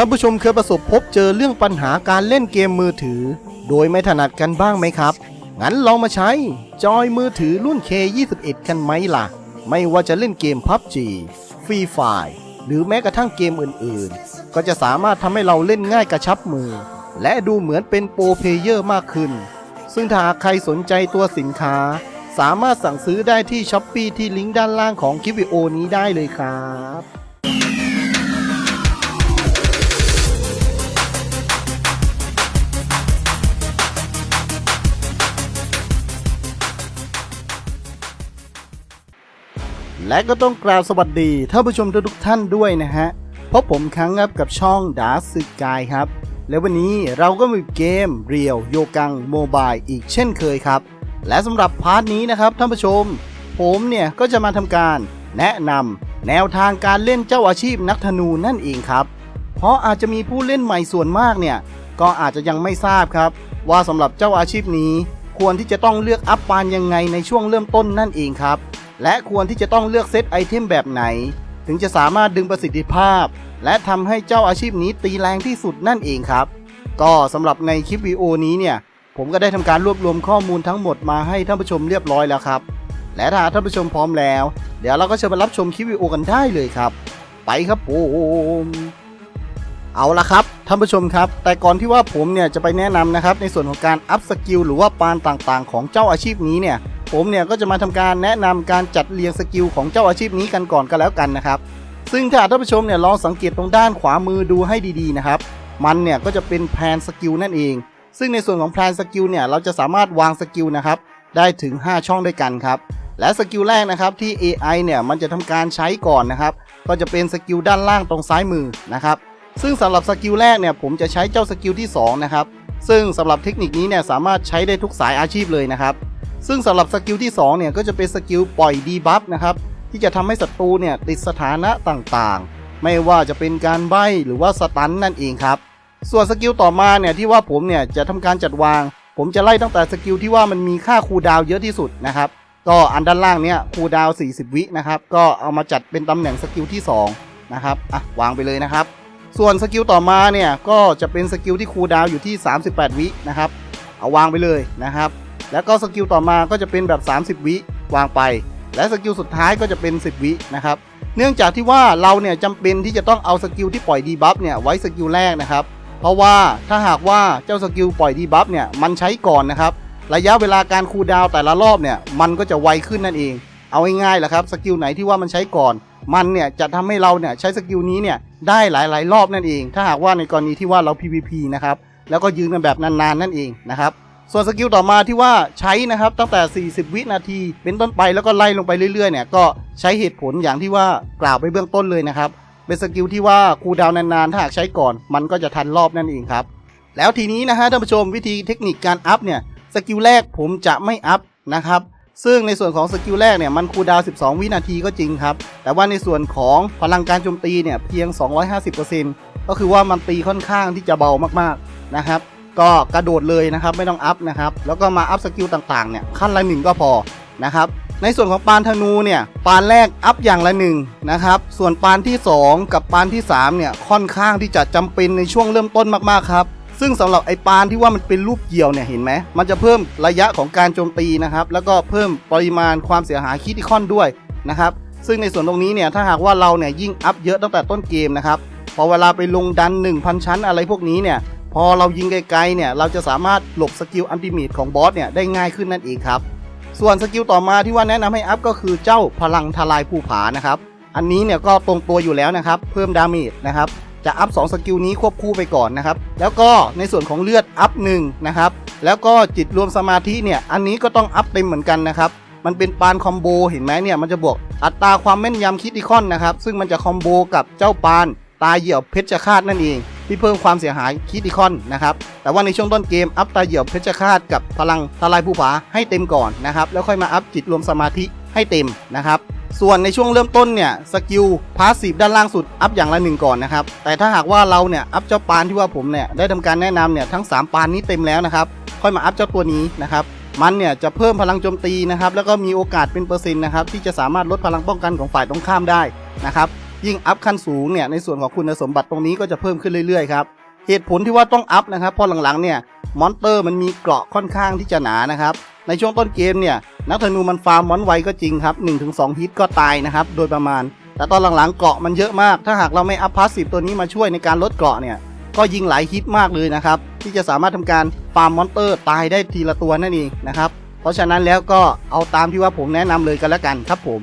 ท่านผู้ชมเคยประสบพบเจอเรื่องปัญหาการเล่นเกมมือถือ โดยไม่ถนัดกันบ้างไหมครับ งั้นลองมาใช้จอยมือถือรุ่น K21 กันไหมล่ะ ไม่ว่าจะเล่นเกม PUBG Free Fire หรือแม้กระทั่งเกมอื่นๆ ก็จะสามารถทำให้เราเล่นง่ายกระชับมือ และดูเหมือนเป็นโปรเพเยอร์มากขึ้น ซึ่งถ้าใครสนใจตัวสินค้า สามารถสั่งซื้อได้ที่ช้อปปีที่ลิงก์ด้านล่างของคลิปวิดีโอนี้ได้เลยครับ และก็ต้องกราบสวัสดีท่านผู้ชมทุกท่านด้วยนะฮะพบผมครั้งครับกับช่องดาร์สึกายครับ และวันนี้เราก็มีเกมเรียวโยกังโมบายอีกเช่นเคยครับ และสำหรับพาร์ทนี้นะครับท่านผู้ชม ผมเนี่ยก็จะมาทำการแนะนำแนวทางการเล่นเจ้าอาชีพนักธนูนั่นเองครับ เพราะอาจจะมีผู้เล่นใหม่ส่วนมากเนี่ยก็อาจจะยังไม่ทราบครับ ว่าสำหรับเจ้าอาชีพนี้ควรที่จะต้องเลือกอัพปานยังไงในช่วงเริ่มต้นนั่นเองครับ และควรที่จะต้องเลือกเซตไอเทมแบบไหน ถึงจะสามารถดึงประสิทธิภาพ และทำให้เจ้าอาชีพนี้ตีแรงที่สุดนั่นเองครับ ก็สำหรับในคลิปวิดีโอนี้เนี่ย ผมก็ได้ทำการรวบรวมข้อมูลทั้งหมดมาให้ท่านผู้ชมเรียบร้อยแล้วครับ และถ้าท่านผู้ชมพร้อมแล้ว เดี๋ยวเราก็เชิญไปรับชมคลิปวิดีโอกันได้เลยครับ ไปครับผมเอาละครับท่านผู้ชมครับ แต่ก่อนที่ว่าผมเนี่ยจะไปแนะนำนะครับในส่วนของการอัพสกิลหรือว่าปานต่างๆ ของเจ้าอาชีพนี้เนี่ย ผมเนี่ยก็จะมาทำการแนะนำการจัดเรียงสกิลของเจ้าอาชีพนี้กันก่อนก็แล้วกันนะครับ ซึ่งถ้าท่านผู้ชมเนี่ยลองสังเกตตรงด้านขวามือดูให้ดีๆนะครับ มันเนี่ยก็จะเป็นแพลนสกิลนั่นเอง ซึ่งในส่วนของแพลนสกิลเนี่ยเราจะสามารถวางสกิลนะครับได้ถึง 5 ช่องด้วยกันครับ และสกิลแรกนะครับที่ AI เนี่ยมันจะทำการใช้ก่อนนะครับ ก็จะเป็นสกิลด้านล่างตรงซ้ายมือนะครับ ซึ่งสำหรับสกิลแรกเนี่ยผมจะใช้เจ้าสกิลที่2นะครับ ซึ่งสำหรับเทคนิคนี้เนี่ยสามารถใช้ได้ทุกสายอาชีพเลยนะครับ ซึ่งสำหรับสกิลที่2เนี่ยก็จะเป็นสกิลปล่อยดีบัฟนะครับที่จะทำให้ศัตรูเนี่ยติดสถานะต่างๆ ไม่ว่าจะเป็นการใบหรือว่าสตันนั่นเองครับส่วนสกิลต่อมาเนี่ยที่ว่าผมเนี่ยจะทำการจัดวาง ผมจะไล่ตั้งแต่สกิลที่ว่ามันมีค่าคูดาวเยอะที่สุดนะครับก็อันด้านล่างเนี่ยคูดาว40 วินะครับก็เอามาจัดเป็นตำแหน่งสกิลที่2นะครับอะวางไปเลยนะครับ ส่วนสกิลต่อมาเนี่ยก็จะเป็นสกิลที่คูดาวอยู่ที่ 38 วินะครับเอาวางไปเลยนะครับ แล้วก็สกิลต่อมาก็จะเป็นแบบ 30 วิวางไป และสกิลสุดท้ายก็จะเป็น 10 วินะครับ เนื่องจากที่ว่าเราเนี่ยจำเป็นที่จะต้องเอาสกิลที่ปล่อยดีบัฟเนี่ยไว้สกิลแรกนะครับ เพราะว่าถ้าหากว่าเจ้าสกิลปล่อยดีบัฟเนี่ยมันใช้ก่อนนะครับ ระยะเวลาการคูลดาวแต่ละรอบเนี่ยมันก็จะไวขึ้นนั่นเอง เอาง่ายๆแหละครับสกิลไหนที่ว่ามันใช้ก่อน มันเนี่ยจะทำให้เราเนี่ยใช้สกิลนี้เนี่ยได้หลายๆ รอบนั่นเอง ถ้าหากว่าในกรณีที่ว่าเรา PVP นะครับแล้วก็ยืนกันแบบนานๆนั่นเองนะครับ ส่วนสกิลต่อมาที่ว่าใช้นะครับตั้งแต่ 40 วินาที เป็นต้นไปแล้วก็ไล่ลงไปเรื่อยๆเนี่ยก็ใช้เหตุผลอย่างที่ว่ากล่าวไปเบื้องต้นเลยนะครับเป็นสกิลที่ว่าคูดาวนานๆถ้าหากใช้ก่อน มันก็จะทันรอบนั่นเองครับ แล้วทีนี้นะฮะท่านผู้ชมวิธีเทคนิคการอัพเนี่ยสกิลแรกผมจะไม่อัพนะครับซึ่งในส่วนของสกิลแรกเนี่ยมันคูดาว 12 วินาทีก็จริงครับ แต่ว่าในส่วนของพลังการโจมตีเนี่ยเพียง 250%ก็คือว่ามันตีค่อนข้างที่จะเบามากๆนะครับ ก็กระโดดเลยนะครับไม่ต้องอัพนะครับแล้วก็มาอัพสกิลต่างๆเนี่ยขั้นละหนึ่งก็พอนะครับในส่วนของปานธนูเนี่ยปานแรกอัพอย่างละหนึ่งนะครับส่วนปานที่ 2 กับปานที่3เนี่ยค่อนข้างที่จะจำเป็นในช่วงเริ่มต้นมากๆครับซึ่งสำหรับไอ้ปานที่ว่ามันเป็นรูปเกี่ยวเนี่ยเห็นไหมมันจะเพิ่มระยะของการโจมตีนะครับแล้วก็เพิ่มปริมาณความเสียหายคิติคอนด้วยนะครับซึ่งในส่วนตรงนี้เนี่ยถ้าหากว่าเราเนี่ยยิ่งอัพเยอะตั้งแต่ต้นเกมนะครับพอเวลาไปลงดัน 1,000 ชั้นอะไรพวกนี้เนี่ย อเรายิงไกลๆเนี่ยเราจะสามารถหลบสกิลอันติเมตของบอสเนี่ยได้ง่ายขึ้นนั่นเองครับ ส่วนสกิลต่อมาที่ว่าแนะนำให้อัพก็คือเจ้าพลังทลายภูผานะครับ อันนี้เนี่ยก็ตรงตัวอยู่แล้วนะครับ เพิ่มดาเมจนะครับจะอัพ2สกิลนี้ควบคู่ไปก่อนนะครับ แล้วก็ในส่วนของเลือดอัพ1นะครับ แล้วก็จิตรวมสมาธิเนี่ย อันนี้ก็ต้องอัพเต็มเหมือนกันนะครับ มันเป็นปานคอมโบเห็นไหมเนี่ย มันจะบวกอัตราความแม่นยำคิติคอนนะครับ ซึ่งมันจะคอมโบกับเจ้าปาน ตาเหยี่ยวเพชรฆาตนั่นเอง ที่เพิ่มความเสียหายคิติคอนนะครับ แต่ว่าในช่วงต้นเกมอัพตาเหยี่ยวเพชรฆาตกับพลังทลายภูผาให้เต็มก่อนนะครับ แล้วค่อยมาอัพจิตรวมสมาธิให้เต็มนะครับส่วนในช่วงเริ่มต้นเนี่ยสกิลพาสซีฟด้านล่างสุด อัพอย่างละหนึ่งก่อนนะครับ แต่ถ้าหากว่าเราเนี่ยอัพเจ้าปานที่ว่าผมเนี่ยได้ทำการแนะนำเนี่ยทั้ง 3 ปานนี้เต็มแล้วนะครับ ค่อยมาอัพเจ้าตัวนี้นะครับ มันเนี่ยจะเพิ่มพลังโจมตีนะครับ แล้วก็มีโอกาสเป็นเปอร์เซ็นต์นะครับที่จะสามารถลดพลังป้องกันของฝ่ายตรงข้ามได้นะครับ ยิ่งอัพขั้นสูงเนี่ยในส่วนของคุณสมบัติตรงนี้ก็จะเพิ่มขึ้นเรื่อยๆครับเหตุผลที่ว่าต้องอัพนะครับเพราะหลังๆเนี่ยมอนเตอร์มันมีเกราะค่อนข้างที่จะหนานะครับในช่วงต้นเกมเนี่ยนักธนูมันฟาร์มมอนไวก็จริงครับ 1-2ฮิตก็ตายนะครับโดยประมาณ แต่ตอนหลังๆเกราะมันเยอะมาก ถ้าหากเราไม่อัพพาสซีฟตัวนี้มาช่วยในการลดเกราะเนี่ยก็ยิงหลายฮิตมากเลยนะครับที่จะสามารถทำการฟาร์มมอนเตอร์ตายได้ทีละตัวนั่นเองนะครับเพราะฉะนั้นแล้วก็เอาตามที่ว่าผมแนะนำเลยกันแล้วกันครับผม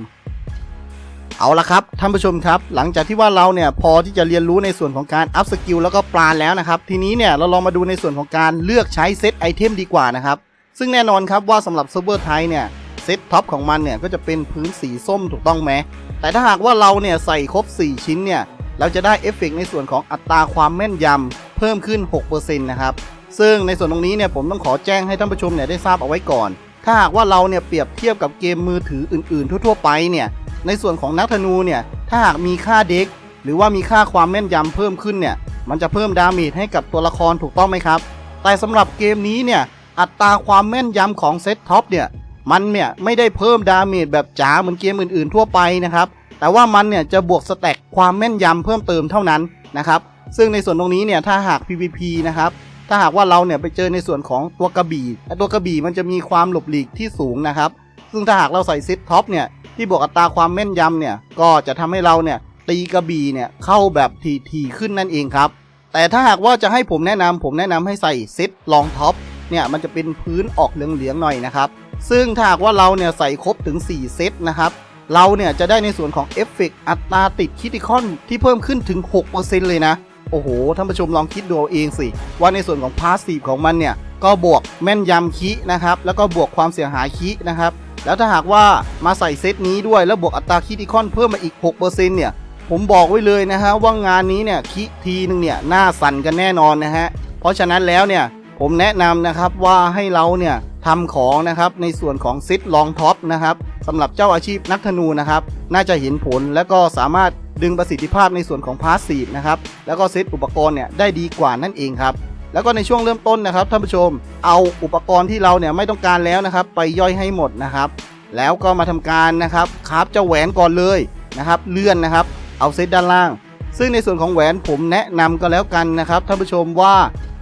เอาละครับท่านผู้ชมครับ หลังจากที่ว่าเราเนี่ยพอที่จะเรียนรู้ในส่วนของการอัพสกิลแล้วก็ปลานแล้วนะครับ ทีนี้เนี่ยเราลองมาดูในส่วนของการเลือกใช้เซตไอเทมดีกว่านะครับ ซึ่งแน่นอนครับว่าสำหรับเซิร์ฟเวอร์ไทยเนี่ยเซตท็อปของมันเนี่ยก็จะเป็นพื้นสีส้มถูกต้องไหมแต่ถ้าหากว่าเราเนี่ยใส่ครบ 4 ชิ้นเนี่ยเราจะได้เอฟเฟกต์ในส่วนของอัตราความแม่นยำเพิ่มขึ้น 6%นะครับซึ่งในส่วนตรงนี้เนี่ยผมต้องขอแจ้งให้ท่านผู้ชมเนี่ยได้ทราบเอาไว้ก่อน ถ้าหากว่าเราเนี่ยเปรียบเทียบกับเกมมือถืออื่น ๆ ทั่วๆไปเนี่ย ในส่วนของนักธนูเนี่ยถ้าหากมีค่าเด็กหรือว่ามีค่าความแม่นยำเพิ่มขึ้นเนี่ยมันจะเพิ่มดาเมจให้กับตัวละครถูกต้องไหมครับ แต่สำหรับเกมนี้เนี่ยอัตราความแม่นยำของเซตท็อปเนี่ยมันเนี่ยไม่ได้เพิ่มดาเมจแบบจ๋าเหมือนเกมอื่นๆ ทั่วไปนะครับแต่ว่ามันเนี่ยจะบวกสแต็กความแม่นยำเพิ่มเติมเท่านั้นนะครับซึ่งในส่วนตรงนี้เนี่ยถ้าหาก PVP นะครับถ้าหากว่าเราเนี่ยไปเจอในส่วนของตัวกระบี่ไอ้ตัวกระบี่มันจะมีความหลบหลีกที่สูงนะครับ ซึ่งถ้าหากเราใส่ซิทท็อปเนี่ยที่บวกอัตราความแม่นยำเนี่ยก็จะทำให้เราเนี่ยตีกระบี่เนี่ยเข้าแบบทีๆขึ้นนั่นเองครับ แต่ถ้าหากว่าจะให้ผมแนะนำผมแนะนำให้ใส่เซตลองท็อปเนี่ยมันจะเป็นพื้นออกเหลืองๆหน่อยนะครับซึ่งถ้าหากว่าเราเนี่ยใส่ครบถึง 4 เซตนะครับเราเนี่ยจะได้ในส่วนของเอฟเฟกต์อัตราติดคิติคอนที่เพิ่มขึ้นถึง 6%เลยนะ โอ้โห ท่านผู้ชมลองคิดดูเอาเองสิ ว่าในส่วนของพาสซีฟของมันเนี่ย ก็บวกแม่นยำคินะครับ แล้วก็บวกความเสียหายคินะครับ แล้วถ้าหากว่ามาใส่เซตนี้ด้วยแล้วบวกอัตราคิติคอนเพิ่มมาอีก 6%เนี่ย ผมบอกไว้เลยนะฮะว่างานนี้เนี่ยคิทีนึงเนี่ยหน้าสั่นกันแน่นอนนะฮะ เพราะฉะนั้นแล้วเนี่ยผมแนะนำนะครับว่าให้เราเนี่ยทำของนะครับในส่วนของซิทลองท็อปนะครับสำหรับเจ้าอาชีพนักธนูนะครับ น่าจะเห็นผลและก็สามารถดึงประสิทธิภาพในส่วนของพาสซีฟนะครับแล้วก็เซตอุปกรณ์เนี่ยได้ดีกว่านั่นเองครับ แล้วก็ในช่วงเริ่มต้นนะครับท่านผู้ชม เอาอุปกรณ์ที่เราเนี่ยไม่ต้องการแล้วนะครับ ไปย่อยให้หมดนะครับ แล้วก็มาทำการนะครับคราฟเจ้าแหวนก่อนเลยนะครับ เลื่อนนะครับ เอาเซตด้านล่าง ซึ่งในส่วนของแหวนผมแนะนำก็แล้วกันนะครับท่านผู้ชมว่า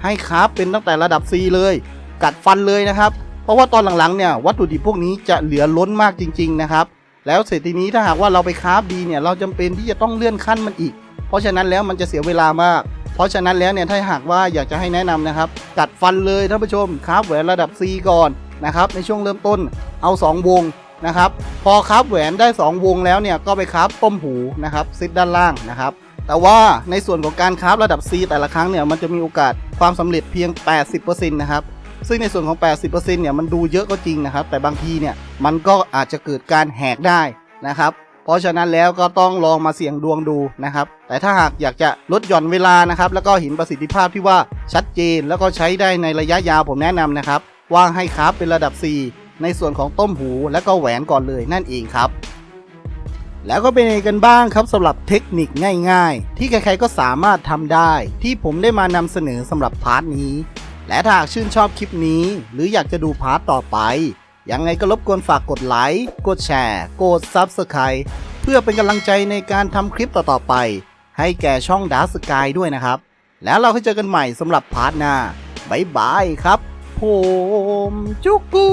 ให้คราฟเป็นตั้งแต่ระดับ C เลย กัดฟันเลยนะครับ เพราะว่าตอนหลังๆเนี่ยวัตถุดิบพวกนี้จะเหลือล้นมากจริง ๆนะครับ แล้วเสร็จทีนี้ถ้าหากว่าเราไปคราฟดีเนี่ยเราจำเป็นที่จะต้องเลื่อนขั้นมันอีก เพราะฉะนั้นแล้วมันจะเสียเวลามาก เพราะฉะนั้นแล้วเนี่ยถ้าหากว่าอยากจะให้แนะนำนะครับ กัดฟันเลยท่านผู้ชมคราฟแหวนระดับ C ก่อนนะครับในช่วงเริ่มต้นเอา 2 วงนะครับ พอคราฟแหวนได้ 2 วงแล้วเนี่ยก็ไปคราฟต้มหูนะครับซิดด้านล่างนะครับ แต่ว่าในส่วนของการคราฟระดับ C แต่ละครั้งเนี่ยมันจะมีโอกาสความสำเร็จเพียง 80%นะครับซึ่งในส่วนของ 80%เนี่ยมันดูเยอะก็จริงนะครับ แต่บางทีเนี่ยมันก็อาจจะเกิดการแหกได้นะครับ เพราะฉะนั้นแล้วก็ต้องลองมาเสี่ยงดวงดูนะครับ แต่ถ้าหากอยากจะลดหย่อนเวลานะครับ แล้วก็เห็นประสิทธิภาพที่ว่าชัดเจนแล้วก็ใช้ได้ในระยะยาวผมแนะนำนะครับว่าให้คราฟเป็นระดับ 4 ในส่วนของต้มหูและก็แหวนก่อนเลยนั่นเองครับ แล้วก็เป็นไงกันบ้างครับสำหรับเทคนิคง่าย ๆ ที่ใครๆก็สามารถทำได้ ที่ผมได้มานำเสนอสำหรับพาร์ทนี้ และถ้าหากชื่นชอบคลิปนี้ หรืออยากจะดูพาร์ทต่อไป ยังไงก็รบกวนฝากกดไลค์ กดแชร์ กด Subscribe เพื่อเป็นกำลังใจในการทำคลิปต่อๆไป ให้แก่ช่องดาร์สกายด้วยนะครับ แล้วเราค่อยเจอกันใหม่สำหรับพาร์ทหน้า บ๊ายบายครับ ผม จุกกู